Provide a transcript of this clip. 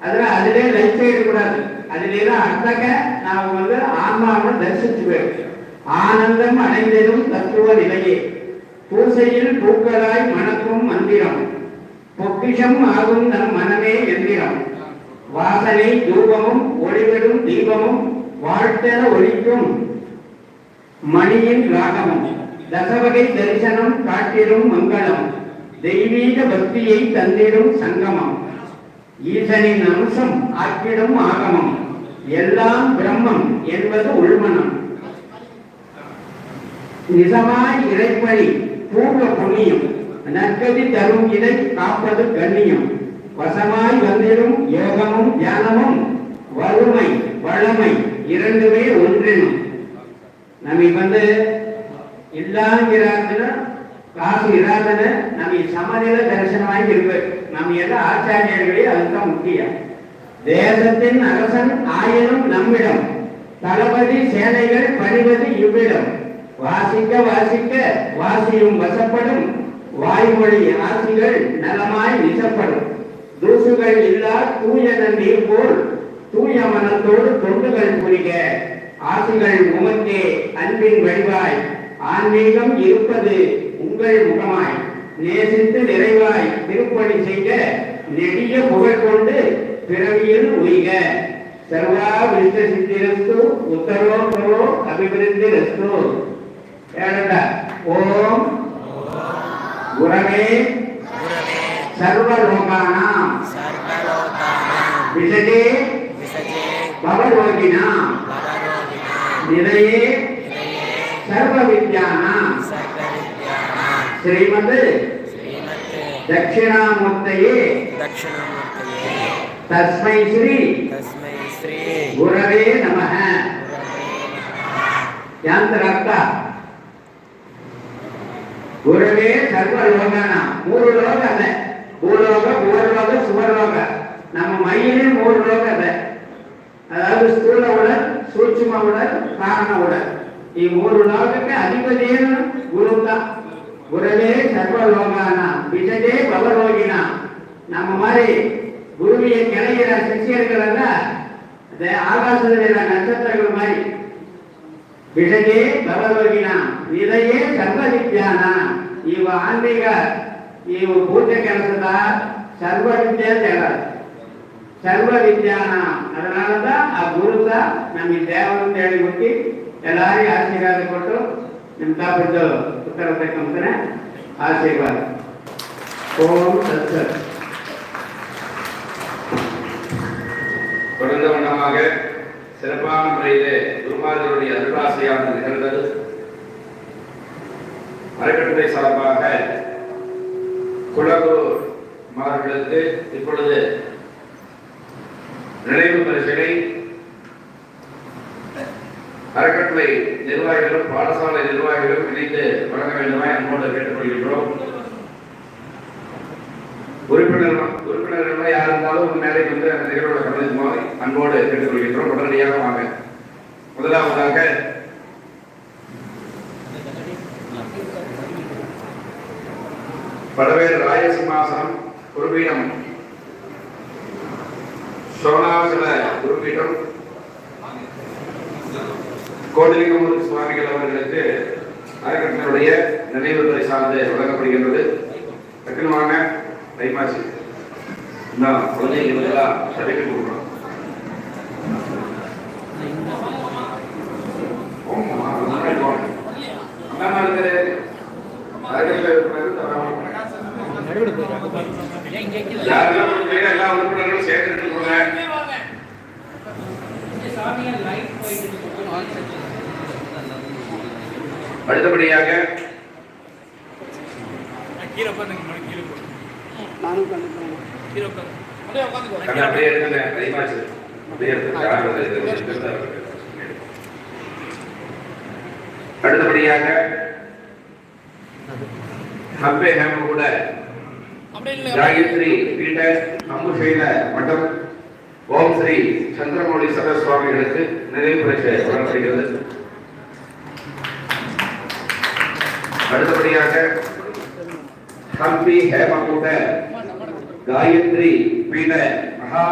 அதுல அதிலே லைட் செய்யக்கூடாது அதிலே தான் அர்த்தக நாம் வந்து ஆன்மாவை தரிசிச்சுவேன் ஆனந்தம் அடைந்ததும் தத்துவ நிலையே. பூசையில் பூக்களாய் மணக்கும் மந்திரம். பொக்கிஷம் ஆகும் நம் மனமே எந்திரம். வாசனை தூபமும் ஒளிவிடும் தீபமும் வாழ்த்தென ஒழிக்கும் மணியின் ராகமும். தசவகை தரிசனம் காட்டிடும் மங்களம். தெய்வீக பக்தியை தந்திடும் சங்கமம். ஈசனின் அம்சம் ஆக்கிடும் ஆகமம். எல்லாம் பிரம்மம் என்பது உள்மனம். நிஜமாய் இறைப்பணி பூர்வ புண்ணியம். நற்கதி தரும் இதை காப்பது கண்ணியம். வசமாய் வந்திடும் யோகமும் தியானமும் வறுமை வளமை இரண்டுமே ஒன்றினும். நமக்கு வந்து இல்லாங்கிறார்கள் காசு இராதன நம்ம சமநில தரிசனமாக இருக்கு. நம்ம எல்லாம் ஆச்சாரியர்களே அதுதான் முக்கியம். தேசத்தின் அரசன் ஆயினும் நம்மிடம். தளபதி சேனைகள் பணிவது இவ்விடம். வாசிக்க வாசிக்க வாசியும் வசப்படும். வாய்மொழி ஆசிகள் நலமாய் விசப்படும். தூசுகள் இல்லா தூயன நீர் போல் தூய மனத்தோடு தொண்டுகள் புரிக. ஆசிகள் உமக்கே அன்பின் வடிவாய். ஆன்மீகம் இருப்பது உங்கள் முகமாய். நேசித்து நிறைவாய் திருப்பணி செய்க நெடிய புகழ் கொண்டு பிறவியில் உய்க. சர்வா விருத்த சித்திரஸ்து உத்தரோத்தரோ அபிவிருத்தி ரஸ்து. ஏழண்ட ஓம். குரவே சர்வலோகானாம் விசஜே. பவரோகினாம். நிலையே. சர்வ வித்யானாம். శ్రీమత్ దక్షిణామూర్తయే దక్షిణామూర్తయే తస్మై శ్రీ తస్మై శ్రీ గురవే నమః యాంతరక్త గురవే సర్వలోకాన మూడు లోక అదే భూలోక భూలోక సువర్లోక நம்ம மையிலே மூணு லோக அதை அதாவது ஸ்தூல உடல் சூட்சும உடல் காரண உடல் ఈ మూడు లోకకి అధిపతి గురువు குருவே சர்வலோகானா விஜதே பவரோகினா நம்ம மாதிரி குருவியை கிளைகிற சிஷியர்கள் அல்ல ஆகாசத்தில் நட்சத்திரங்கள் மாதிரி. விஜயே பவரோகினா இதையே சர்வவித்யானா. ಇವ ಆನ್ಮೀಗ ಇವು ಪೂಜೆ ಕೆಲಸದ ಸರ್ವ ವಿದ್ಯೆ ಅಂತ ಹೇಳೋದು ಸರ್ವ ವಿದ್ಯಾನ ಅದನಾದ ಆ ಗುರುದ ನಮಗೆ ದೇವರು ಅಂತ ಹೇಳಿ ಹುಟ್ಟಿ ಎಲ್ಲರಿಗೂ ಆಶೀರ್ವಾದ ಕೊಟ್ಟು ನಿಮ್ಮ ಉತ್ತರ ಬೇಕಂತಾನೆ ಆಶೀರ್ವಾದ ಓಂ ಸತ್ಸತ್ தொடர்ந்த வண்ணமாக சிறப்பான முறையிலே குருமார்களுடைய அருளாசையானது நிகழ்ந்தது அறக்கட்டளை சார்பாக குலகுரு மார்களுக்கு இப்பொழுது நினைவு பரிசுகளை அறக்கட்டளை நிர்வாகிகளும் பாடசாலை நிர்வாகிகளும் இணைந்து வழங்க வேண்டுமா அன்போடு கேட்டுக்கொள்கின்றோம். உறுப்பினர் உறுப்பினர்கள் யார் இருந்தாலும் ஒரு மேடைக்கு வந்து அந்த நிகழ்வோட கலந்துக்குமாறு அன்போடு கேட்டுக்கொள்கின்றோம். உடனடியாக வாங்க. முதலாவதாக படவேறு ராயசிம்மாசனம் குருபீடம். சோனாசல குருபீடம். கோடிலிங்கமூர்த்தி சுவாமிகள் அவர்களுக்கு அறக்கட்டளையுடைய நினைவு பரிசானது வழங்கப்படுகின்றது. டக்குனு வாங்க தைமாசி நான் குழந்தைகளுக்கெல்லாம் சபைக்கு கொடுக்குறோம் ஆமா, முன்னாடி வாங்க. அண்ணா இருக்கிற அறக்கட்டளை உறுப்பினர்கள் தராமல் யாரெல்லாம் கொடுக்குறீங்க, எல்லா உறுப்பினர்களும் சேர்த்து எடுத்துக்கோங்க அடுத்தபடியாக அப்படியே எடுங்க தைமாசி அப்படியே வந்து அடுத்தபடியாக ஹம்பே ஹேம கூட காயத்ரி பீட அம்புஷைல மட்டம் ஓம் ஸ்ரீ சந்திரமௌலி சரஸ்வாமிகளுக்கு நிறைவு பரிசு வழங்கப்படுகிறது. அடுத்தபடியாக ஹம்பி ஹேமகூட காயத்ரி பீட மகா